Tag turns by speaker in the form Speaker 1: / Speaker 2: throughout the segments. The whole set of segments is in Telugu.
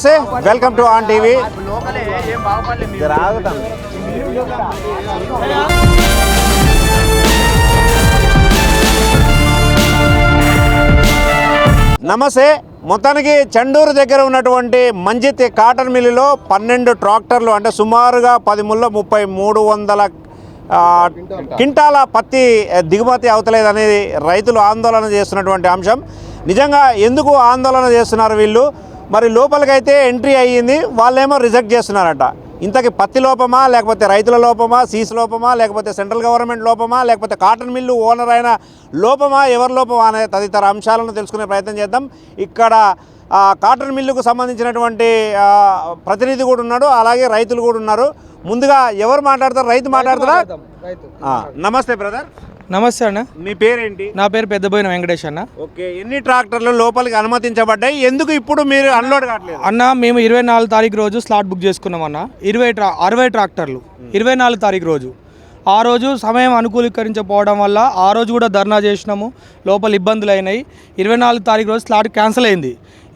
Speaker 1: నమస్తే. వెల్కమ్ టు ఆన్ టీవీ నమస్తే. మొత్తానికి చండూరు దగ్గర ఉన్నటువంటి మంజిత్ కాటన్ మిల్లులో పన్నెండు ట్రాక్టర్లు అంటే సుమారుగా పది ముళ్ళ ముప్పై మూడు వందల ఆ, క్వింటాల పత్తి దిగుమతి అవుతలేదనేది రైతులు ఆందోళన చేస్తున్నటువంటి అంశం. నిజంగా ఎందుకు ఆందోళన చేస్తున్నారు వీళ్ళు? మరి లోపలికైతే ఎంట్రీ అయ్యింది. వాళ్ళేమో రిజెక్ట్ చేస్తున్నారట. ఇంతకి పత్తి లోపమా లేకపోతే రైతుల లోపమా సీస్ లోపమా లేకపోతే సెంట్రల్ గవర్నమెంట్ లోపమా లేకపోతే కాటన్ మిల్లు ఓనర్ అయిన లోపమా ఎవరి లోపమా అనే తదితర అంశాలను తెలుసుకునే ప్రయత్నం చేద్దాం. ఇక్కడ కాటన్ మిల్లుకు సంబంధించినటువంటి ప్రతినిధి కూడా ఉన్నాడు. అలాగే రైతులు కూడా ఉన్నారు. ముందుగా ఎవరు మాట్లాడతారు? రైతు మాట్లాడతారా నమస్తే బ్రదర్.
Speaker 2: నమస్తే అన్న.
Speaker 1: మీ పేరేంటి?
Speaker 2: నా పేరు పెద్దబోయిన వెంకటేష్ అన్న.
Speaker 1: ఓకే ఎన్ని ట్రాక్టర్లు లోపలికి అనుమతించబడ్డాయి? ఎందుకు ఇప్పుడు మీరు అన్లోడ్ కావట్లేదు?
Speaker 2: అన్న మేము ఇరవై నాలుగు తారీఖు రోజు స్లాట్ బుక్ చేసుకున్నాం అన్న. ఇరవై ట్రా అరవై ట్రాక్టర్లు. ఇరవై నాలుగు తారీఖు రోజు. ఆ రోజు సమయం అనుకూలీకరించకపోవడం వల్ల ఆ రోజు కూడా ధర్నా చేసినాము. లోపల ఇబ్బందులు అయినాయి. ఇరవై నాలుగు తారీఖు రోజు స్లాట్ క్యాన్సిల్ అయింది.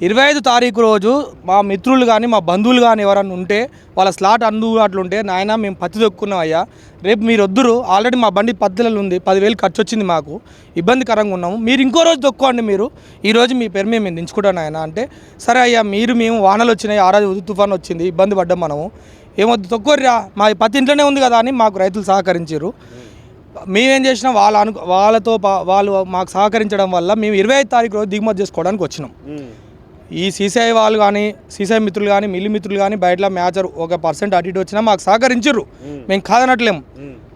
Speaker 2: ఇరవై ఐదు తారీఖు రోజు మా మిత్రులు కానీ మా బంధువులు కానీ ఎవరన్నా ఉంటే వాళ్ళ స్లాట్ అందుబాటులో ఉంటే నాయన మేము పత్తి దొక్కున్నాం అయ్యా. రేపు మీరు వద్దురు. ఆల్రెడీ మా బండి పత్తిలలో ఉంది. పదివేలు ఖర్చు వచ్చింది మాకు. ఇబ్బందికరంగా ఉన్నాము. మీరు ఇంకో రోజు దొక్కోండి మీరు. ఈ రోజు మీ పేరు మేము దించుకుంటాను ఆయన అంటే సరే అయ్యా మీరు మేము వానలు వచ్చినాయి. ఆ రోజు తుఫాన్ వచ్చింది. ఇబ్బంది పడ్డాం మనము. ఏమొద్దు తొక్కోర్రా. మా పత్తి ఇంట్లోనే ఉంది కదా అని మాకు రైతులు సహకరించారు. మేమేం చేసినాం వాళ్ళ అను వాళ్ళతో పా- వాళ్ళు మాకు సహకరించడం వల్ల మేము ఇరవై ఐదు తారీఖు రోజు దిగుమతి చేసుకోవడానికి వచ్చినాం. ఈ సీసీఐ వాళ్ళు కానీ సీసీఐ మిత్రులు కానీ మిల్లి మిత్రులు కానీ బయట మ్యాచర్ ఒక పర్సెంట్ అటు ఇటు వచ్చినా మాకు సహకరించరు. మేము. కాదనట్లేము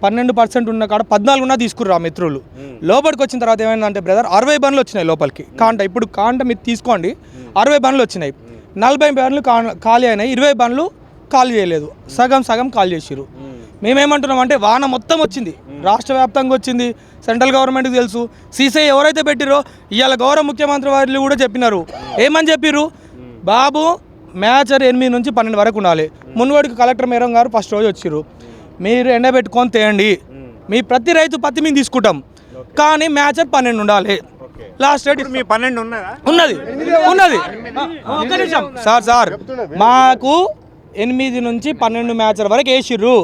Speaker 2: పన్నెండు పర్సెంట్ ఉన్న కాడ పద్నాలుగున్నా తీసుకుర్రు ఆ మిత్రులు లోపలికి వచ్చిన తర్వాత ఏమైందంటే బ్రదర్ అరవై బండ్లు వచ్చినాయి లోపలికి. కాంట ఇప్పుడు కాంట మీరు తీసుకోండి. అరవై బండ్లు వచ్చినాయి. నలభై బండ్లు కా- ఖాళీ అయినాయి. ఇరవై బండ్లు ఖాళీ చేయలేదు. సగం సగం ఖాళీ చేసిర్రు. మేమేమంటున్నాం అంటే వాన మొత్తం వచ్చింది. రాష్ట్ర వ్యాప్తంగా వచ్చింది. సెంట్రల్ గవర్నమెంట్కి తెలుసు. సీసీ ఎవరైతే పెట్టిరో ఇవాళ గౌరవ ముఖ్యమంత్రి వారు కూడా చెప్పినారు. ఏమని చెప్పిర్రు? బాబు మ్యాచర్ ఎనిమిది నుంచి పన్నెండు వరకు ఉండాలి. మున్వడికి కలెక్టర్ మేరం గారు ఫస్ట్ రోజు వచ్చిర్రు. మీరు ఎండబెట్టుకొని తేయండి. మీ ప్రతి రైతు పత్తి మేము తీసుకుంటాం. కానీ మ్యాచర్ పన్నెండు ఉండాలి. లాస్ట్ రేట్
Speaker 1: మీ పన్నెండు ఉన్నదా?
Speaker 2: ఉన్నది. ఉన్నది. ఒక్క నిమిషం. Sir sir. మాకు ఎనిమిది నుంచి పన్నెండు మ్యాచర్ వరకు వేసిర్రు.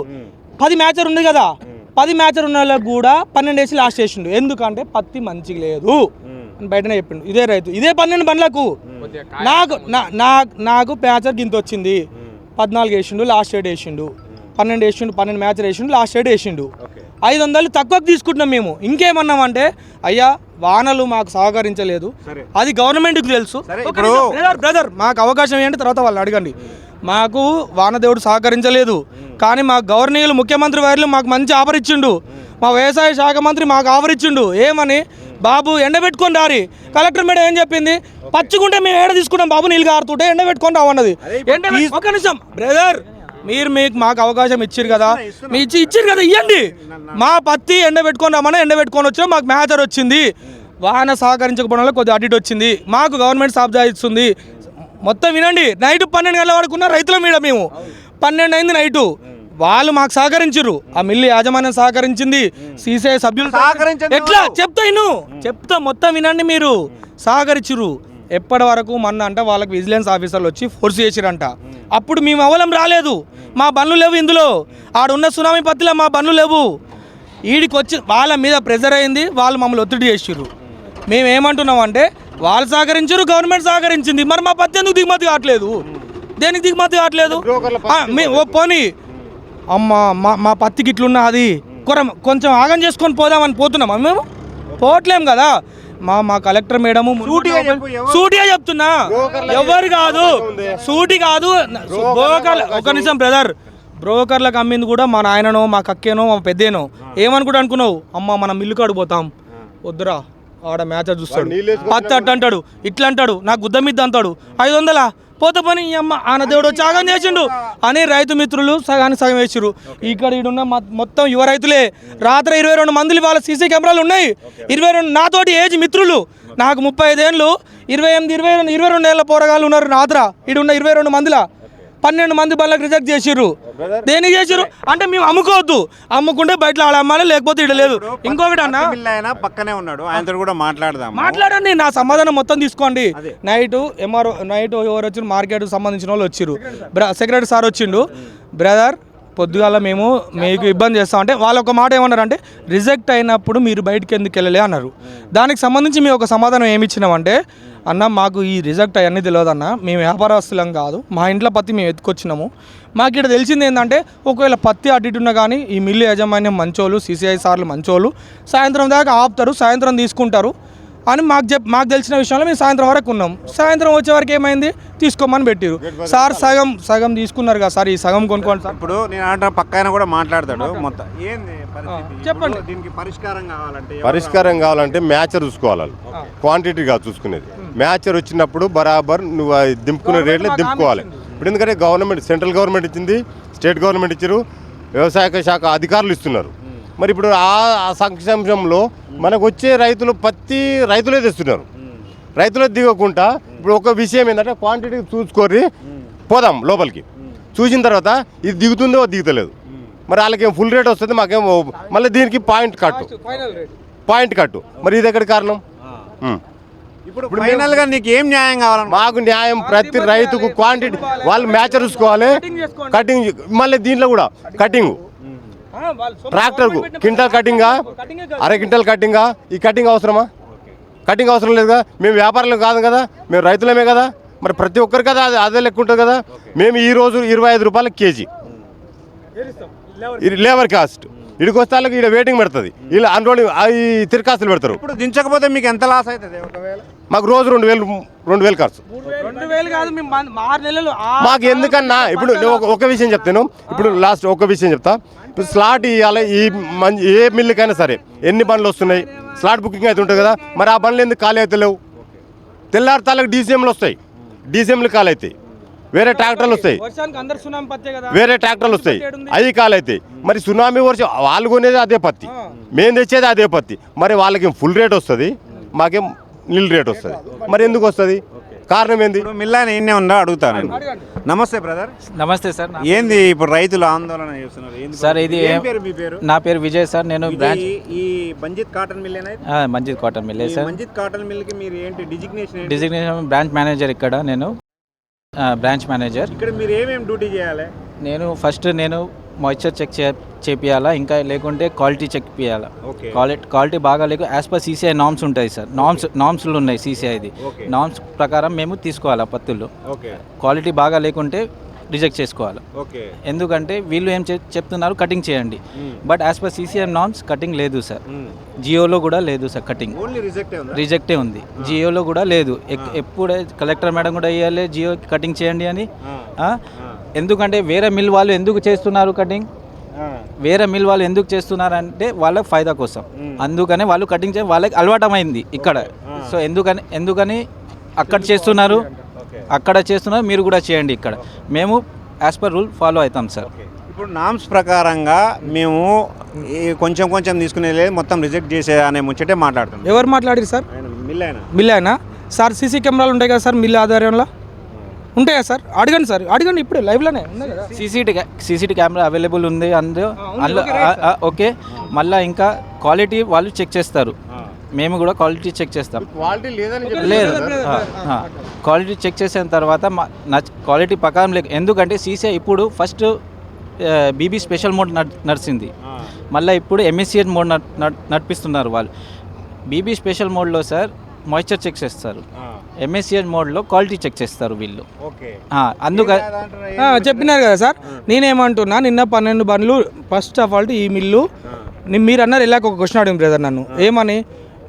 Speaker 2: పది మ్యాచర్ ఉంది కదా. పది మ్యాచర్ ఉన్న వాళ్ళకి కూడా పన్నెండు వేసి లాస్ట్ చేసిండు ఎందుకంటే పత్తి మంచిగా లేదు. అని బయటనే చెప్పిండు. ఇదే రైతు. ఇదే పన్నెండు బండ్లకు. నాకు నాకు మ్యాచర్ గింత వచ్చింది. పద్నాలుగు వేసిండు లాస్ట్ రేట్ వేసిండు. పన్నెండు వేసిండు పన్నెండు మ్యాచర్ వేసిండు లాస్ట్ రేట్ వేసిండు. ఐదు వందలు తక్కువకు తీసుకుంటున్నాం మేము. ఇంకేమన్నామంటే అయ్యా వానలు మాకు సహకరించలేదు. అది గవర్నమెంట్కి తెలుసు. బ్రదర్ బ్రదర్ మాకు అవకాశం ఏంటి? తర్వాత వాళ్ళని అడగండి. మాకు వానదేవుడు సహకరించలేదు. కానీ మా గవర్నీయులు ముఖ్యమంత్రి వారిలో మాకు మంచి ఆఫర్ ఇచ్చిండు మా వ్యవసాయ శాఖ మంత్రి మాకు ఆఫర్ ఇచ్చిండు ఏమని? బాబు ఎండబెట్టుకొని రారి. కలెక్టర్ మేడం ఏం చెప్పింది? పచ్చుకుంటే మేము ఏడ తీసుకుంటాం బాబు నీళ్ళు కారుతుంటే ఎండబెట్టుకొని రావన్నది. ఎండ ఒక నిమిషం. బ్రదర్ మీరు మీకు మాకు అవకాశం ఇచ్చారు కదా. మీ ఇచ్చి ఇచ్చారు కదా ఇవ్వండి మా పత్తి ఎండబెట్టుకొని రమ్మని ఎండబెట్టుకొని వచ్చాం మాకు మ్యాచర్ వచ్చింది. వాహన సహకరించకపోవడం వల్ల కొద్దిగా అడిట్ వచ్చింది. మాకు గవర్నమెంట్ సబ్జా ఇస్తుంది. మొత్తం వినండి. నైట్ పన్నెండు గంటల వరకు ఉన్న రైతుల మీద మేము. పన్నెండు అయింది నైటు. వాళ్ళు మాకు సహకరించరు ఆ మిల్లు యాజమాన్యం సహకరించింది. సీసీఐ సభ్యులు
Speaker 1: సహకరించండి
Speaker 2: ఎట్లా? చెప్తా ఇను చెప్తా మొత్తం వినండి మీరు. సహకరించురు ఎప్పటి వరకు మొన్న అంటే వాళ్ళకి విజిలెన్స్ ఆఫీసర్లు వచ్చి ఫోర్స్ చేసిరంట. అప్పుడు మేము అవలం రాలేదు. మా బండ్లు లేవు ఇందులో. ఆడున్న సునామీ పత్తిలో మా బండ్లు లేవు. ఈడికి వచ్చి వాళ్ళ మీద ప్రెజర్ అయింది. వాళ్ళు మమ్మల్ని ఒత్తిడి చేసిర్రు. మేము ఏమంటున్నాం అంటే వాళ్ళు సహకరించారు గవర్నమెంట్ సహకరించింది. మరి మా పత్తి ఎందుకు దిగుమతి కావట్లేదు? దేనికి దిగుమతి కావట్లేదు? పోనీ. అమ్మ మా మా పత్తికి ఇట్లున్నా అది. కొర కొంచెం ఆగం చేసుకొని పోదామని పోతున్నామా మేము? పోవట్లేం కదా. మా మా కలెక్టర్ మేడము
Speaker 1: సూటిగా
Speaker 2: చెప్తున్నా. ఎవరు కాదు. సూటి కాదు. బ్రోకర్ ఒక నిమిషం బ్రదర్. బ్రోకర్లకు అమ్మింది కూడా మా నాయననో మా కక్కేనో మా పెద్దేనో. ఏమనుకుంటా అనుకున్నావు? అమ్మ మనం మిల్లు కాడు పోతాం. వద్దురా. ఆడ మ్యాచ్ చూస్తాడు. పత్తి అట్ట అంటాడు ఇట్లా అంటాడు నాకు గుద్ద మిద్ద అంటాడు. ఐదు వందలా? పోతే పని అమ్మ ఆన దేవుడు ఆగం చేసిండు. అని రైతు మిత్రులు సగానికి సగం వేసిరు ఇక్కడ ఈడున్న మొ- మొత్తం యువ రైతులే. రాత్రి ఇరవై రెండు మందిలు వాళ్ళ సీసీ కెమెరాలు ఉన్నాయి. ఇరవై రెండు నాతోటి ఏజ్ మిత్రులు. నాకు ముప్పై ఐదేళ్ళు ఇరవై ఎనిమిది ఇరవై రెండు ఇరవై రెండు ఏళ్ళ పోరగాళ్ళు ఉన్నారు నాత్ర ఈడున్న ఇరవై రెండు మందిలా. పన్నెండు మంది బండ్లకు రిజెక్ట్ చేసిర్రు. దేనికి చేసిర్రు? అంటే మేము అమ్ముకోవద్దు. అమ్ముకుంటే బయట ఆడ అమ్మాలి లేకపోతే ఇక్కడ లేదు. ఇంకొకటి అన్న?
Speaker 1: ఆయన పక్కనే ఉన్నాడు. ఆయనతో కూడా మాట్లాడదాం
Speaker 2: మాట్లాడండి నా సమాధానం మొత్తం తీసుకోండి. నైట్ ఎంఆర్ఓ నైట్ ఎవరు వచ్చి మార్కెట్ సంబంధించిన వాళ్ళు వచ్చిర్రు. బ్ర సెక్రటరీ సార్ వచ్చిండు. బ్రదర్ పొద్దుగాల మేము మీకు ఇబ్బంది చేస్తామంటే వాళ్ళు ఒక మాట ఏమన్నారు అంటే రిజెక్ట్ అయినప్పుడు మీరు బయటికి ఎందుకు వెళ్ళలే? అన్నారు. దానికి సంబంధించి మేము ఒక సమాధానం ఏమి ఇచ్చినామంటే అన్న మాకు ఈ రిజెక్ట్ అవన్నీ తెలియదు అన్న. మేము వ్యాపారస్తులం కాదు. మా ఇంట్లో పత్తి మేము ఎత్తుకొచ్చినాము. మాకు ఇక్కడ తెలిసింది ఏంటంటే ఒకవేళ పత్తి అటు ఇటు ఉన్నా కానీ ఈ మిల్లు యాజమాన్యం మంచోళ్ళు సిసిఐ సార్లు మంచోళ్ళు. సాయంత్రం దాకా ఆపుతారు సాయంత్రం తీసుకుంటారు. అని మాకు చెప్ మాకు తెలిసిన విషయంలో మేము సాయంత్రం వరకు ఉన్నాం. సాయంత్రం వచ్చే వరకు ఏమైంది? తీసుకోమని పెట్టిరు. సార్ సగం సగం తీసుకున్నారు కదా సార్ ఈ సగం కొనుక్కోండి సార్.
Speaker 1: ఇప్పుడు నేను అంట పక్కన కూడా మాట్లాడతాడు మొత్తం. ఏంది?
Speaker 2: చెప్పండి.
Speaker 1: దీనికి పరిష్కారం కావాలంటే
Speaker 3: పరిష్కారం కావాలంటే మ్యాచర్ చూసుకోవాలి. క్వాంటిటీ కాదు చూసుకునేది. మ్యాచర్ వచ్చినప్పుడు బరాబర్ నువ్వు దింపుకునే రేట్లు దింపుకోవాలి. ఇప్పుడు ఎందుకంటే గవర్నమెంట్ సెంట్రల్ గవర్నమెంట్ ఇచ్చింది స్టేట్ గవర్నమెంట్ ఇచ్చారు వ్యవసాయ శాఖ అధికారులు ఇస్తున్నారు. మరి ఇప్పుడు ఆ సంక్షేమంలో మనకు వచ్చే రైతులు పత్తి రైతులే తెస్తున్నారు. రైతులే దిగకుండా ఇప్పుడు ఒక విషయం ఏంటంటే క్వాంటిటీ చూసుకొని పోదాం లోపలికి. చూసిన తర్వాత ఇది దిగుతుందో దిగుతలేదు. మరి వాళ్ళకేం ఫుల్ రేట్ వస్తుంది మాకేం మళ్ళీ దీనికి పాయింట్ కట్టు పాయింట్ కట్టు మరి ఇది ఎక్కడ కారణం.
Speaker 1: ఇప్పుడు ఫైనల్గా నీకు ఏం న్యాయం కావాలన్నా
Speaker 3: మాకు న్యాయం ప్రతి రైతుకు క్వాంటిటీ వాళ్ళు మ్యాచర్ చూసుకోవాలి. కటింగ్ మళ్ళీ దీంట్లో కూడా కటింగ్ ట్రాక్టర్కు క్వింటల్ కటింగా అర క్వింటల్ కటింగా ఈ కటింగ్ అవసరమా? కటింగ్ అవసరం లేదు కదా? మేము వ్యాపారులు కాదు కదా? మేము రైతులమే కదా? మరి ప్రతి ఒక్కరికి కదా అది అదే లెక్క ఉంటుంది కదా? మేము ఈ రోజు ఇరవై ఐదు రూపాయల కేజీ. ఇది లేబర్ కాస్ట్ ఇడికి వస్తే వాళ్ళకి ఇక్కడ వెయిటింగ్ పెడుతుంది. ఇలా అన్ని రోజులు ఈ తిరకాస్తులు పెడతారు.
Speaker 1: ఇప్పుడు దించకపోతే మీకు ఎంత లాస్ అవుతుంది ఒకవేళ?
Speaker 3: మాకు రోజు రెండు వేలు రెండు వేలు ఖర్చు. మాకు ఎందుకన్నా ఇప్పుడు నేను ఒక- విషయం చెప్తాను. ఇప్పుడు లాస్ట్ ఒక విషయం చెప్తా. ఇప్పుడు స్లాట్ ఇవ్వాలి ఈ మంచి ఏ మిల్లుకైనా సరే ఎన్ని బండ్లు వస్తున్నాయి? స్లాట్ బుకింగ్ అయితే ఉంటుంది కదా మరి ఆ బండ్లు ఎందుకు ఖాళీ అయితే లేవు? తెల్లారి తాలకు డీసీఎంలు వస్తాయి. డీసీఎంలు ఖాళీ అవుతాయి. వేరే ట్రాక్టర్లు వస్తాయి. వేరే ట్రాక్టర్లు వస్తాయి. అవి ఖాళీ అవుతాయి. మరి సునామీ వర్షం వాళ్ళు కొనేది అదే పత్తి. మేము తెచ్చేది అదే పత్తి. మరి వాళ్ళకి ఫుల్ రేట్ వస్తుంది. మాకేం నిల్ రేట్ వస్తుంది. మరి ఎందుకు వస్తుంది? కారణం ఏంది?
Speaker 1: మిల్ ఆయన ఎన్నే ఉందో? అడుగుతాను నమస్తే బ్రదర్.
Speaker 4: నమస్తే సార్
Speaker 1: ఏంది ఇప్పుడు రైతులు ఆందోళన చేస్తున్నారు? ఏంది
Speaker 4: సార్ ఇది
Speaker 1: ఏం
Speaker 4: ఏం-
Speaker 1: పేరు మీ పేరు?
Speaker 4: నా పేరు విజయ్ సార్ నేను బ్రాంచ్
Speaker 1: ఈ బంజిత్ కాటన్ మిల్
Speaker 4: మంజిద్ కాటన్ మిల్లే
Speaker 1: ఈ
Speaker 4: సార్.
Speaker 1: మంజిత్ కాటన్ మిల్కి మీరు ఏంటి డిజిగ్నేషన్
Speaker 4: డిజిగ్నేషన్ బ్రాంచ్ మేనేజర్ ఇక్కడ నేను బ్రాంచ్ మేనేజర్.
Speaker 1: ఇక్కడ మీరు ఏమేమి డ్యూటీ చేయాలి?
Speaker 4: నేను ఫస్ట్ నేను మాయిశ్చర్ చెక్ చే చేపియాలా ఇంకా లేకుంటే క్వాలిటీ చెక్ చేయాలా క్వాలిటీ క్వాలిటీ బాగా లేకు యాజ్ పర్ సీసీఐ నామ్స్ ఉంటాయి సార్. నామ్స్ నామ్స్లు ఉన్నాయి సీసీఐది నామ్స్ ప్రకారం మేము తీసుకోవాలా పత్తులు? క్వాలిటీ బాగా లేకుంటే రిజెక్ట్ చేసుకోవాలి?
Speaker 1: ఓకే
Speaker 4: ఎందుకంటే వీళ్ళు ఏం చెప్తున్నారు కటింగ్ చేయండి. But as per CCM norms cutting లేదు సార్. జియోలో కూడా లేదు సార్ కటింగ్
Speaker 1: రిజెక్ట్ ఉందా?
Speaker 4: జియోలో కూడా లేదు. ఎక్- ఎప్పుడే కలెక్టర్ మేడం కూడా ఇవ్వాలి జియో కటింగ్ చేయండి అని. ఆ? ఎందుకంటే వేరే మిల్ వాళ్ళు ఎందుకు చేస్తున్నారు కటింగ్? వేరే మిల్ వాళ్ళు ఎందుకు చేస్తున్నారు అంటే వాళ్ళకి ఫైదా కోసం. అందుకని వాళ్ళు కటింగ్ చేయ వాళ్ళకి అలవాటమైంది ఇక్కడ. సో ఎందుకని ఎందుకని అక్కడ చేస్తున్నారు? అక్కడ చేస్తున్నారు మీరు కూడా చేయండి ఇక్కడ. మేము యాజ్ పర్ రూల్ ఫాలో అవుతాం సార్
Speaker 1: ఇప్పుడు నామ్స్ ప్రకారంగా మేము కొంచెం కొంచెం తీసుకునే మొత్తం రిజెక్ట్ చేసే అనే ముచ్చటే మాట్లాడుతున్నాం.
Speaker 2: ఎవరు మాట్లాడారు సార్
Speaker 1: ఆయన మిల్ ఆయన.
Speaker 2: మిల్ అయినా సార్ సీసీ కెమెరాలు ఉంటాయి కదా సార్ మిల్ ఆధ్వర్యంలో? ఉంటాయా సార్? అడగండి సార్. అడగండి ఇప్పుడే లైవ్లోనే ఉన్నాయి కదా?
Speaker 4: సీసీటీ సీసీటీ కెమెరా అవైలబుల్ ఉంది అందు. అందులో ఓకే మళ్ళీ ఇంకా క్వాలిటీ వాళ్ళు చెక్ చేస్తారు. మేము కూడా క్వాలిటీ చెక్ చేస్తాం.
Speaker 3: క్వాలిటీ లేదని
Speaker 4: లేదు క్వాలిటీ చెక్ చేసిన తర్వాత క్వాలిటీ ప్రకారం లేక ఎందుకంటే సీసీఐ ఇప్పుడు ఫస్ట్ బీబీ స్పెషల్ మోడ్ నడ్ నడిచింది. మళ్ళీ ఇప్పుడు ఎంఎస్సిఎన్ మోడ్ నడ్- నడ్- నడిపిస్తున్నారు వాళ్ళు. బీబీ స్పెషల్ మోడ్లో సార్ మాయిశ్చర్ చెక్ చేస్తారు. ఎంఎస్సిఎన్ మోడ్లో క్వాలిటీ చెక్ చేస్తారు వీళ్ళు.
Speaker 1: ఓకే.
Speaker 4: ఆ, అందుకని
Speaker 2: ఆ, చెప్పినారు కదా సార్. నేనేమంటున్నా నిన్న పన్నెండు బండ్లు ఫస్ట్ ఆఫ్ ఆల్ ఈ మిల్లు మీరు అన్నారు వెళ్ళాక ఒక క్వశ్చన్ అడిగిన బ్రదర్ నన్ను. ఏమని?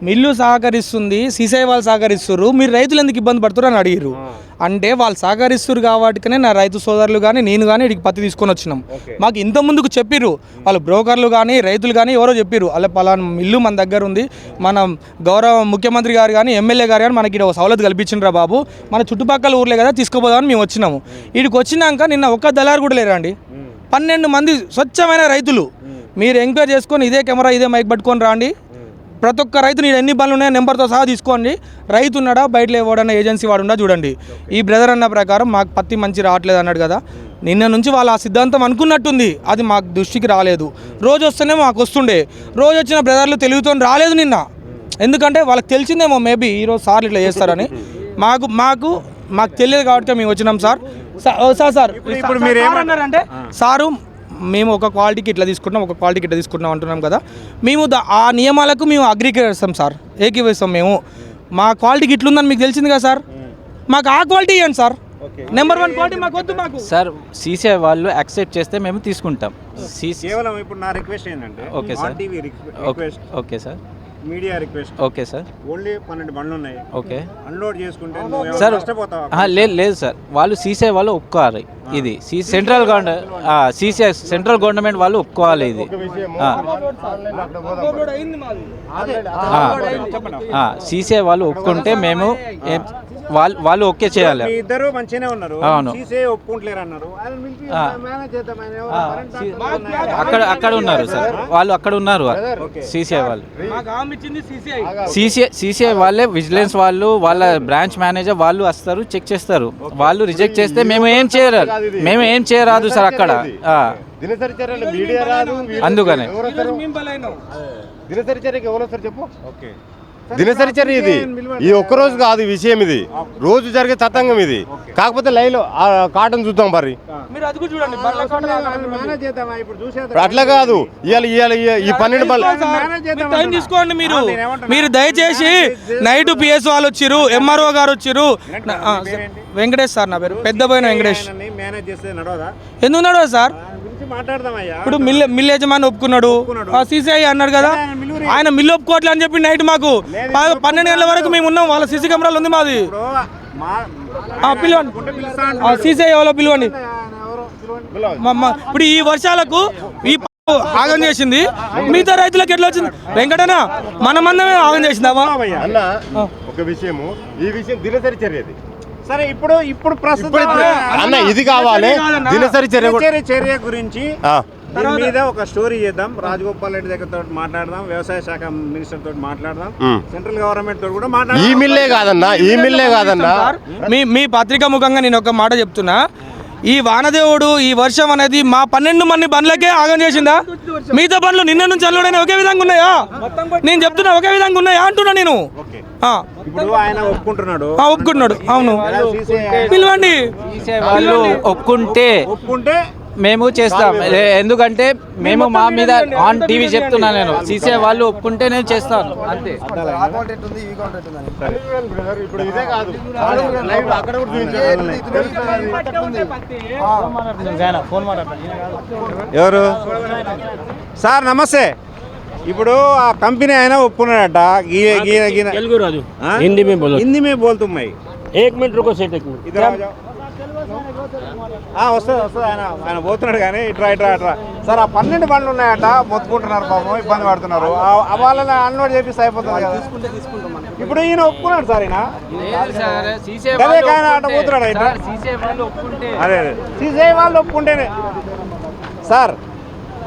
Speaker 2: మిల్లు సహకరిస్తుంది సీసఐ వాళ్ళు సహకరిస్తున్నారు మీరు రైతులు ఎందుకు ఇబ్బంది పడుతున్నారు అని అడిగిరు అంటే వాళ్ళు సహకరిస్తున్నారు కాబట్టినే నా రైతు సోదరులు కానీ నేను కానీ ఇక్కడికి పత్తి తీసుకొని వచ్చినాం. మాకు ఇంత ముందుకు చెప్పిర్రు. వాళ్ళు బ్రోకర్లు కానీ రైతులు కానీ ఎవరో చెప్పిర్రు. అలా పలానా మిల్లు మన దగ్గర ఉంది. మన గౌరవ ముఖ్యమంత్రి గారు కానీ ఎమ్మెల్యే గారు కానీ మనకి ఒక సవలతు కల్పించిండ్రా బాబు. మన చుట్టుపక్కల ఊర్లే కదా తీసుకుపోదామని మేము వచ్చినాము. వీడికి వచ్చినాక నిన్న ఒక్క దళారు కూడా లేరండి పన్నెండు మంది స్వచ్ఛమైన రైతులు. మీరు ఎంక్వైరీ చేసుకొని ఇదే కెమెరా ఇదే మైక్ పట్టుకొని రాండి ప్రతి ఒక్క రైతు నేను ఎన్ని బండ్లు ఉన్నాయో నెంబర్తో సహా తీసుకోండి. రైతు ఉన్నాడా బయట ఎవడన్నా ఏజెన్సీ వాడు ఉండా చూడండి. ఈ బ్రదర్ అన్న ప్రకారం మాకు పత్తి మంచి రావట్లేదు అన్నాడు కదా. నిన్న నుంచి వాళ్ళ ఆ సిద్ధాంతం అనుకున్నట్టుంది. అది మాకు దృష్టికి రాలేదు. రోజు వస్తేనే మాకు వస్తుండే. రోజు వచ్చిన బ్రదర్లు తెలుగుతో రాలేదు నిన్న. ఎందుకంటే వాళ్ళకి తెలిసిందేమో మేబీ ఈరోజు సార్లు ఇట్లా చేస్తారని. మాకు మాకు మాకు తెలియదు కాబట్టి మేము వచ్చినాం సార్. Sir sir.
Speaker 1: ఇప్పుడు మీరు
Speaker 2: సార్
Speaker 1: ఏమన్నా-
Speaker 2: అన్నారంటే సారు మేము ఒక క్వాలిటీకి ఇట్లా తీసుకుంటున్నాం ఒక క్వాలిటీకి ఇట్లా తీసుకుంటున్నాం అంటున్నాం కదా. మేము ఆ నియమాలకు మేము అగ్రికేస్తాం సార్. ఏకీవేస్తాం మేము. మా క్వాలిటీకి ఇట్లుందని మీకు తెలిసింది కదా సార్? మాకు ఆ క్వాలిటీ ఇవ్వండి సార్. నెంబర్ వన్ క్వాలిటీ మాకు వద్దు మాకు.
Speaker 4: సార్ సీసీఐ వాళ్ళు యాక్సెప్ట్ చేస్తే మేము తీసుకుంటాం. సీసీ
Speaker 1: కేవలం ఇప్పుడు నా రిక్వెస్ట్ ఏంటంటే
Speaker 4: okay sir.
Speaker 1: TV request.
Speaker 4: Okay sir.
Speaker 1: Media request.
Speaker 4: Okay sir.
Speaker 1: Only పన్నెండు బండ్లు ఉన్నాయి.
Speaker 4: ఓకే.
Speaker 1: అన్లోడ్ చేసుకుంటే నువ్వు
Speaker 4: సార్ లేదు లేదు సార్. వాళ్ళు సీసీఐ వాళ్ళు ఒప్పుకోవాలి ఇది. సి సెంట్రల్ గవర్నమెంట్ సెంట్రల్ గవర్నమెంట్ వాళ్ళు ఒప్పుకోవాలి ఇది. ఆ. సీసీఐ వాళ్ళు ఒప్పుకుంటే మేము వాళ్ళు వాళ్ళు ఓకే చేయాలి.
Speaker 1: ఇద్దరు మంచిగానే ఉన్నారు.
Speaker 4: అవును.
Speaker 1: సీసే.
Speaker 4: అక్కడ అక్కడ ఉన్నారు సార్. వాళ్ళు అక్కడ ఉన్నారు. సీసీఐ వాళ్ళు. సీసీఐ సీసీఐ వాళ్ళే విజిలెన్స్ వాళ్ళు వాళ్ళ బ్రాంచ్ మేనేజర్ వాళ్ళు వస్తారు చెక్ చేస్తారు. వాళ్ళు రిజెక్ట్ చేస్తే మేము ఏం చేయరాదు. మేము ఏం చేయరాదు సార్ అక్కడ. అందుకనే.
Speaker 3: ఎవరు వస్తారు చెప్పు.
Speaker 1: ఓకే.
Speaker 3: దినసరి చర్య ఇది. ఈ ఒక్క రోజు కాదు విషయం ఇది. రోజు జరిగే తతంగం ఇది. కాకపోతే ఆ కాటన్ చూద్దాం మరి. అట్లా కాదు. ఇవాళ ఇవాళ ఈ పన్నెండు బల్
Speaker 2: మీరు టైం తీసుకోండి మీరు. మీరు దయచేసి నైట్ పిఎస్ వాళ్ళు వచ్చిర్రు ఎంఆర్ఓ గారు ఆ, వెంకటేష్ సార్ నా పేరు. పెద్ద పోయిన వెంకటేష్. ఎందుకు నడవదు సార్? ఇప్పుడు మిల్ మిల్ యజమాని ఒప్పుకున్నాడు. సీసీఐ అన్నాడు కదా. ఆయన మిల్లు ఒప్పుకోవట్లే అని చెప్పి నైట్ మాకు పన్నెండు గంటల వరకు మేము ఉన్నాం వాళ్ళ సీసీ కెమెరాలు ఉంది మాది. పిలవండి. ఆ, సీసీఐ ఎవరో పిలవండి. ఇప్పుడు ఈ వర్షాలకు ఈ ఆగం చేసింది. మిగతా రైతులకు ఎట్లా వచ్చింది? వెంకటనా మన మందమే ఆగం చేసిందావా?
Speaker 3: అన్న ఒక విషయము. ఈ విషయం దినసరి చర్య ఇది
Speaker 1: సరే ఇప్పుడు ఇప్పుడు ప్రస్తుతం
Speaker 3: అన్న ఇది కావాలి. దినసరి చర్య
Speaker 1: చర్య చర్య గురించి
Speaker 3: ఆ,
Speaker 1: దీని మీద ఒక స్టోరీ చేద్దాం. రాజగోపాల్ రెడ్డి దగ్గర తోటి మాట్లాడదాం. వ్యవసాయ శాఖ మినిస్టర్ తోటి మాట్లాడదాం. సెంట్రల్ గవర్నమెంట్ తోటి కూడా
Speaker 3: ఈ
Speaker 1: మాట్లాడదాం
Speaker 3: మిల్లే కాదన్నా ఈ మిల్లే కాదన్నా.
Speaker 2: మీ మీ పత్రిక ముఖంగా నేను ఒక మాట చెప్తున్నా. ఈ వానదేవుడు ఈ వర్షం అనేది మా పన్నెండు మంది బండ్లకే ఆగం చేసిందా? మిగతా బండ్లు నిన్న నుంచి అల్లుడైన ఒకే విధంగా ఉన్నాయా? నేను చెప్తున్నా ఒకే విధంగా ఉన్నాయా అంటున్నా నేను?
Speaker 1: ఒప్పుకుంటున్నాడు.
Speaker 2: అవును. పిలవండి.
Speaker 4: వాళ్ళు ఒప్పుకుంటే
Speaker 1: ఒప్పుకుంటే
Speaker 4: మేము చేస్తాం. ఎందుకంటే మేము మా మీద ఆన్ టీవీ చెప్తున్నా నేను. సీసీఐ వాళ్ళు ఒప్పుకుంటే నేను చేస్తాను. అంతే.
Speaker 3: ఇప్పుడు ఇదే కాదు. లైవ్ అక్కడ కూడా
Speaker 1: ఎవరు? సార్ నమస్తే. ఇప్పుడు ఆ కంపెనీ ఆయన ఒప్పుకున్నాడట. హిందీ మే
Speaker 5: హిందీ మే ఏక్ మినిట్
Speaker 1: రుకో వస్తుంది వస్తుంది. ఆయన ఆయన పోతున్నాడు కానీ ఇట్రా ఇట్రా ఇట్రా సార్ ఆ పన్నెండు బండ్లు ఉన్నాయట. మొత్తుకుంటున్నారు పాపం ఇబ్బంది పడుతున్నారు. వాళ్ళని అన్లోడ్ చేపిస్తే అయిపోతుంది ఇప్పుడు ఈయన ఒప్పుకున్నాడు సార్ ఈయన? అదే ఆట పోతున్నాడు అదే సీసీఐ వాళ్ళు ఒప్పుకుంటేనే సార్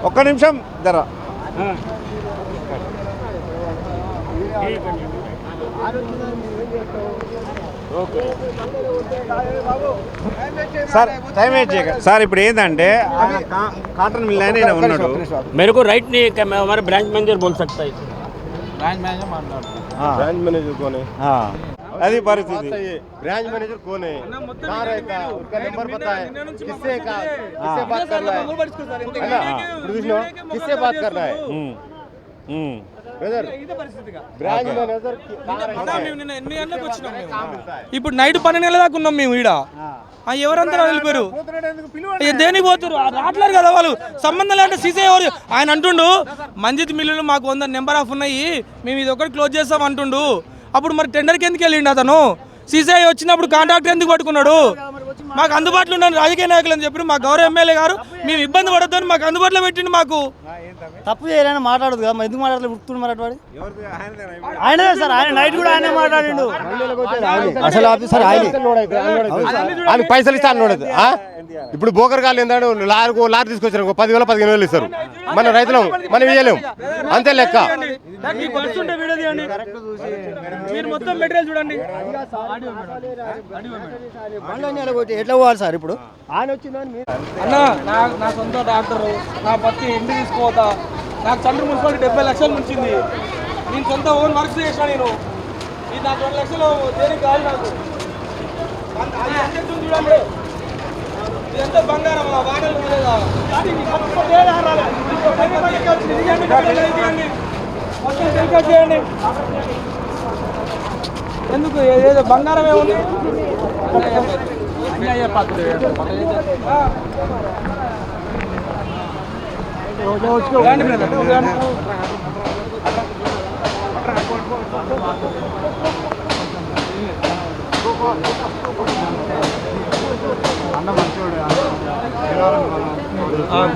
Speaker 1: ఒక్క నిమిషం జర. సార్ టైం వేస్ట్ చేయక సార్ ఇప్పుడు ఏంటంటే ఆయన కా- కాటన్ మిల్ ఆయన ఈయన ఉన్నాడు
Speaker 5: मेरे को राइट नहीं है कि मैं हमारे ब्रांच मैनेजर बोल सकता है
Speaker 4: బ్రాంచ్ మేనేజర్ మాట్లాడుతున్నాను
Speaker 1: ఆ,
Speaker 3: బ్రాంచ్ మేనేజర్ కోనే
Speaker 1: ఆ. అది పరిస్థితి
Speaker 3: ब्रांच मैनेजर कौन है कहाँ रहता है उसका नंबर पता है किससे का किससे बात करना है है ना ఇప్పుడు చూసినావా? किससे बात करना है
Speaker 2: ఎనిమిది ఇప్పుడు నైట్ పన్నెండు గంటల దాకా ఉన్నాం మేము ఈడ. ఎవరంతా వెళ్ళిపోయారు దేనికి పోతురు రావట్లేరు కదా వాళ్ళు. సంబంధం లేదంటే సీసీ ఎవరు? ఆయన అంటుండు మంజిత్ మిల్లులు మాకు వంద నెంబర్ ఆఫ్ ఉన్నాయి. మేము ఇది ఒకటి క్లోజ్ చేస్తాం అంటుండు. అప్పుడు మరి టెండర్కి ఎందుకు వెళ్ళిండు అతను? సీసీఐ వచ్చినప్పుడు కాంట్రాక్టర్ ఎందుకు పట్టుకున్నాడు? మాకు అందుబాటులో ఉన్న రాజకీయ నాయకులు అని చెప్పి మా గౌరవ ఎమ్మెల్యే గారు మేము ఇబ్బంది పడొద్దని మాకు అందుబాటులో పెట్టిండు మాకు.
Speaker 6: తప్పు చేయాలని? మాట్లాడదు కదా. ఎందుకు మాట్లాడలేదు? ఉడుకుతుంది మరి అటువంటి? ఆయనదే సార్. ఆయన నైట్ కూడా ఆయనే మాట్లాడిండు. అసలు ఆఫీసర్ ఆయన
Speaker 3: పైసలు ఇస్తా అన్నాడు. ఆ? ఇప్పుడు బోకర్ కాలు ఏంటంటే లారీ లారీ తీసుకొచ్చారు పది వేల పదిహేను వేలు ఇస్తారు. మన రైతులం మనం ఇయ్యలేం. అంతే లెక్క.
Speaker 6: ఎట్లా పోవాలి సార్ ఇప్పుడు? ఆయన వచ్చిందని మీరు
Speaker 2: అన్న నా నా సొంత డాక్టర్ నా పత్తి ఇంటి తీసుకోవతా నాకు చంద్ర మున్సిపాలిటీ డెబ్బై లక్షలు ముంచింది. నేను సొంత ఓన్ వర్క్స్ చేసిన నేను. ఇది నాకు రెండు లక్షలు దేనికి కాదు నాకు. చూడండి. ఎంత బంగారం వాడలు చేయండి. ఎందుకు? ఏదో బంగారం ఏముంది రండి బ్రదర్,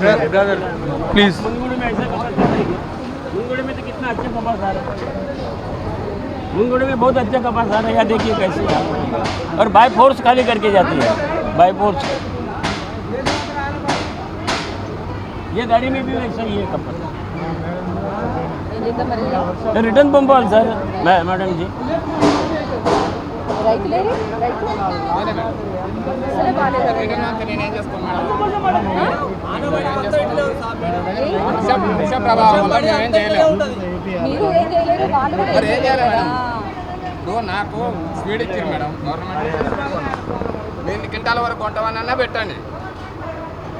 Speaker 2: ब्रदर प्लीज़
Speaker 5: मुंगोड़े में तो कितना अच्छा कपास आ रहा है। मुंगोड़े में बहुत अच्छा कपास आ रहा है यहाँ देखिए कैसे और बाई फोर्स खाली करके जाती है। बाई फोर्स ये गाड़ी में भी वैसा ही है कपास return pump sir madam ji.
Speaker 7: రైతులేరి రైతు అసలే బాగాలేదు. మీరు ఏం చేయలేరు వాళ్ళు కూడా ఏం చేయలేరు.
Speaker 8: నాకు స్పీడ్ ఇచ్చారు మేడం గవర్నమెంట్ నేను క్వింటాల వరకు కొంటామన్నా పెట్టండి.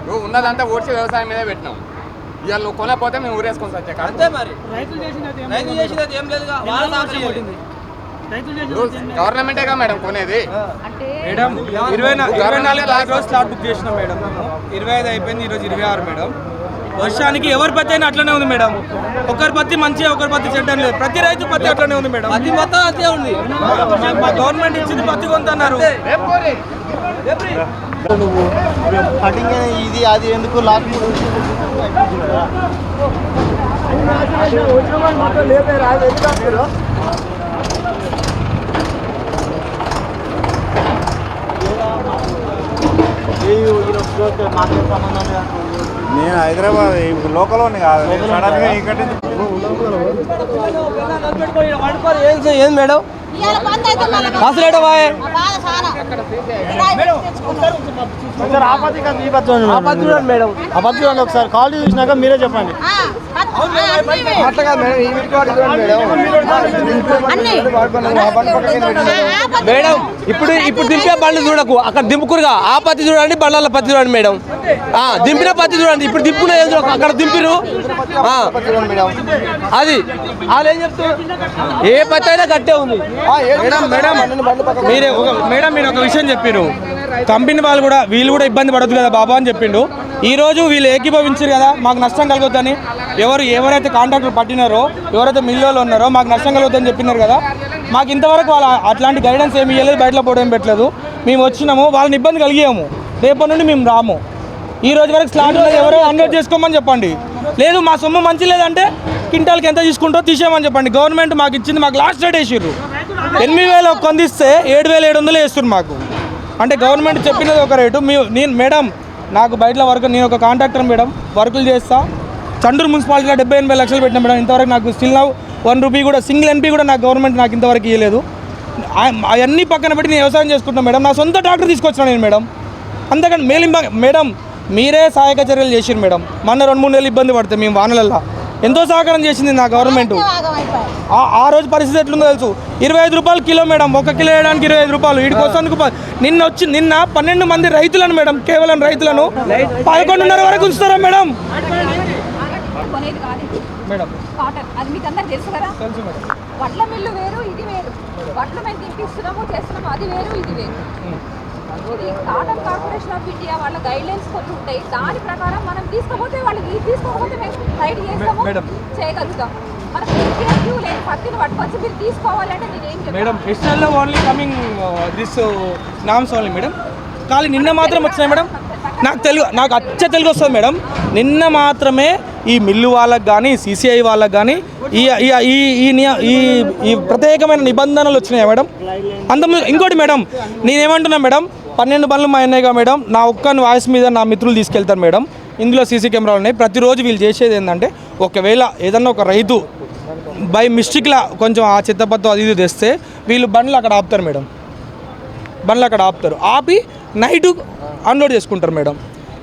Speaker 8: నువ్వు ఉన్నదంతా ఓడ్చి వ్యవసాయం మీదే పెట్టినాం. ఇవాళ నువ్వు కొనకపోతే మేము ఊరేసుకొని వచ్చే అంతే మరి. గవర్నమెంటేగా మేడం కొనేది.
Speaker 7: అంటే
Speaker 2: మేడం ఇరవై ఇరవై నాలుగు తారీఖు రోజు స్లాట్ బుక్ చేసినాం మేడం. ఇరవై ఐదు అయిపోయింది ఈరోజు ఇరవై ఆరు మేడం. వర్షానికి ఎవరి పత్తి అయినా అట్లనే ఉంది మేడం. ఒకరి పత్తి మంచిగా ఒకరి పత్తి చెడ్డ అని లేదు. ప్రతి రైతు పత్తి అట్లనే ఉంది మేడం. పత్తి మొత్తం అంతే ఉంది. మా గవర్నమెంట్ ఇచ్చింది పత్తి కొంటున్నారు.
Speaker 6: కటింగ్ ఇది అది ఎందుకు లాక్
Speaker 1: నేను హైదరాబాద్ లోకల్లోని కాదు సడన్గా ఇక్కడి
Speaker 2: ఏం మేడం అసలు
Speaker 6: మేడం. ఆ పత్తి చూడండి ఒకసారి. క్వాలిటీ చూసినాక మీరే చెప్పండి. అట్లా కాదు మేడం ఈ
Speaker 9: ఇప్పుడు ఇప్పుడు దింపే బండ్లు చూడకు. అక్కడ దింపుకురుగా. ఆ పత్తి చూడండి బండ్ల పత్తి చూడండి మేడం. ఆ దింపిన పత్తి చూడండి. ఇప్పుడు దింపున ఏం చూడకు? అక్కడ దింపిరు ఆ,
Speaker 6: చూడండి మేడం
Speaker 9: అది. వాళ్ళు ఏం చెప్తారు? ఏ పత్తి అయినా కట్టే ఉంది.
Speaker 2: మేడం మేడం మీరే ఒక మేడం మీరు ఒక విషయం చెప్పారు కంపెనీ వాళ్ళు కూడా వీళ్ళు కూడా ఇబ్బంది పడద్దు కదా బాబా అని చెప్పిండు. ఈరోజు వీళ్ళు ఏకీభవించారు కదా మాకు నష్టం కలగొద్దని. ఎవరు ఎవరైతే కాంట్రాక్టర్ పట్టినారో ఎవరైతే మిల్లులో ఉన్నారో మాకు నష్టం కలగొద్దని చెప్పినారు కదా. మాకు ఇంతవరకు వాళ్ళ అట్లాంటి గైడెన్స్ ఏమి ఇవ్వలేదు బయటలో పోవడం పెట్టలేదు. మేము వచ్చినాము వాళ్ళని ఇబ్బంది కలిగాము రేపటి నుండి మేము రాము. ఈ రోజు వరకు స్లాట్ ఎవరో అన్వేట్ చేసుకోమని చెప్పండి. లేదు మా సొమ్ము మంచి లేదంటే క్వింటాల్కి ఎంత తీసుకుంటో తీసేయమని చెప్పండి. గవర్నమెంట్ మాకు ఇచ్చింది మాకు లాస్ట్ రేట్ వేసిర్రు. ఎనిమిది వేల కొందిస్తే ఏడు వేల ఏడు వందలు వేస్తున్నారు మాకు. అంటే గవర్నమెంట్ చెప్పినది ఒక రేటు. మీ నేను మేడం నాకు బయట వర్క్ నేను ఒక కాంట్రాక్టర్ మేడం వర్కులు చేస్తా. చండూరు మున్సిపాలిటీలో డెబ్బై ఎనభై లక్షలు పెట్టిన మేడం ఇంతవరకు నాకు స్టిల్ నా వన్ రూపీ కూడా సింగిల్ ఎన్పీ కూడా నాకు గవర్నమెంట్ నాకు ఇంతవరకు ఇవ్వలేదు అవన్నీ పక్కన పెట్టి నేను వ్యవసాయం చేసుకుంటున్నాను మేడం. నా సొంత ట్రాక్టర్ తీసుకొచ్చిన నేను మేడం. అంతకంటే మేలింబ మేడం మీరే సహాయక చర్యలు చేసిరు మేడం. మొన్న రెండు మూడు నెలలు ఇబ్బంది పడితే మేము వానలల్లో. ఎంతో సహకారం చేసింది నా గవర్నమెంట్ ఆ ఆ రోజు పరిస్థితి ఎట్లుందో తెలుసు. ఇరవై ఐదు రూపాయలు కిలో మేడం ఒక కిలో వేయడానికి ఇరవై ఐదు రూపాయలు. వీటికి వస్తేందుకు ప- నిన్న వచ్చి నిన్న పన్నెండు మంది రైతులను మేడం కేవలం రైతులను పదకొండున్నర వరకు ఉంచుతారా మేడం. మేడం.
Speaker 7: కాటన్ అది మీకు అందరికి తెలుసు కదా
Speaker 2: తెలుసు మేడం
Speaker 7: వడ్ల మిల్లు వేరు ఇది వేరు. వడ్లు మేము తినిపిస్తున్నాము చేస్తున్నాము అది వేరు ఇది వేరు. ఇది కాటన్ కార్పొరేషన్ ఆఫ్ ఇండియా వాళ్ళ గైడ్ లైన్స్ కొన్ని ఉంటాయి. దాని ప్రకారం మనం తీసుకోపోతే వాళ్ళకి ఇది తీసుకోకపోతే మేము రైడ్ చేస్తాము
Speaker 2: మేడం.
Speaker 7: చేయగలుగుతాం
Speaker 2: madam ఎస్ఎల్లో only coming this norms only madam. కానీ నిన్న మాత్రం వచ్చినాయి మేడం. నాకు తెలుగు నాకు అచ్చ తెలుగు వస్తుంది మేడం. నిన్న మాత్రమే ఈ మిల్లు వాళ్ళకి కానీ సిసిఐ వాళ్ళకి కానీ ఈ ఈ ఈ ఈ ఈ ఈ ప్రత్యేకమైన నిబంధనలు వచ్చినాయి మేడం? అంత ఇంకోటి మేడం నేనేమంటున్నా మేడం పన్నెండు బండ్లు మా అన్నయ్యగా మేడం నా ఒక్క వాయిస్ మీద నా మిత్రులు తీసుకెళ్తారు మేడం. ఇందులో సీసీ కెమెరాలు ఉన్నాయి. ప్రతిరోజు వీళ్ళు చేసేది ఏంటంటే ఒకవేళ ఏదన్నా ఒక రైతు బై మిస్టేక్లా కొంచెం ఆ చెత్తపత్తో అది ఇది తెస్తే వీళ్ళు బండ్లు అక్కడ ఆపుతారు మేడం. బండ్లు అక్కడ ఆపుతారు. ఆపి నైట్ అన్లోడ్ చేసుకుంటారు మేడం.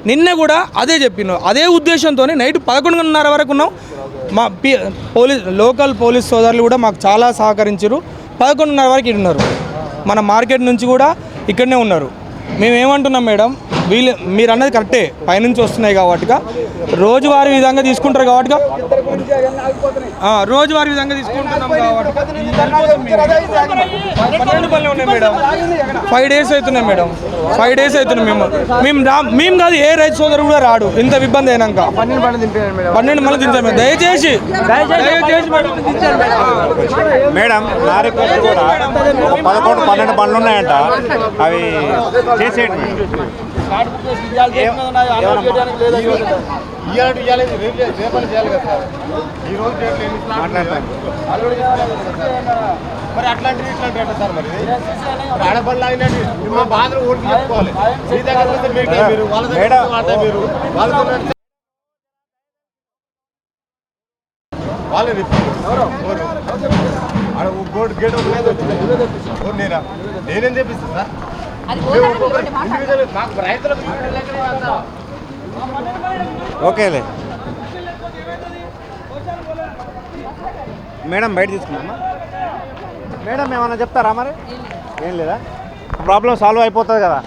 Speaker 2: నిన్న కూడా అదే చెప్పిన. అదే ఉద్దేశంతోనే నైట్ పదకొండున్నర వరకు ఉన్నాం. మా పి పోలీస్ లోకల్ పోలీస్ సోదరులు కూడా మాకు చాలా సహకరించారు పదకొండున్నర వరకు ఇక్కడ ఉన్నారు మన మార్కెట్ నుంచి కూడా ఇక్కడనే ఉన్నారు. మేము ఏమంటున్నాం మేడం? వీళ్ళు మీరు అన్నది కరెక్టే. పైనుంచి వస్తున్నాయి కాబట్టి రోజువారీ విధంగా తీసుకుంటారు కాబట్టి రోజువారీ విధంగా తీసుకుంటున్నాం కాబట్టి. పన్నెండు పనులు ఉన్నాయి మేడం. ఫైవ్ డేస్ అవుతున్నాయి మేడం. ఫైవ్ డేస్ అవుతున్నాయి మేము. మేము రా మేము కాదు ఏ రైతు సోదరు కూడా రాడు. ఇంత ఇబ్బంది అయినాక. పన్నెండు పనులు మళ్ళీ మేడం. దయచేసి దయచేసి మేడం. దించారు మేడం.
Speaker 1: మేడం నా రిక్వెస్ట్ కూడా పదకొండు పన్నెండు బండ్లు ఉన్నాయంట. అవి చేసేయండి
Speaker 3: ఇయ్యాలంటే రేపు చేయాలి కదా సార్. ఈ రోజు డేట్లో ఎన్ని. మరి అట్లాంటివి ఇట్లాంటివి అంటే సార్ మరి. ఆగినట్టు ఇప్పుడు మా బాధలు ఓట్లు చెప్పుకోవాలి. మీ దగ్గర మీరు వాళ్ళ దగ్గర మీరు. వాళ్ళతో వాళ్ళే గేట్ ఒక నేనా? తెప్పిస్తాను సార్?
Speaker 1: ఓకేలే. మేడం బయట తీసుకున్నామా మేడం ఏమన్నా చెప్తారా మరి? ఏం లేదా? ప్రాబ్లం సాల్వ్ అయిపోతుంది కదా.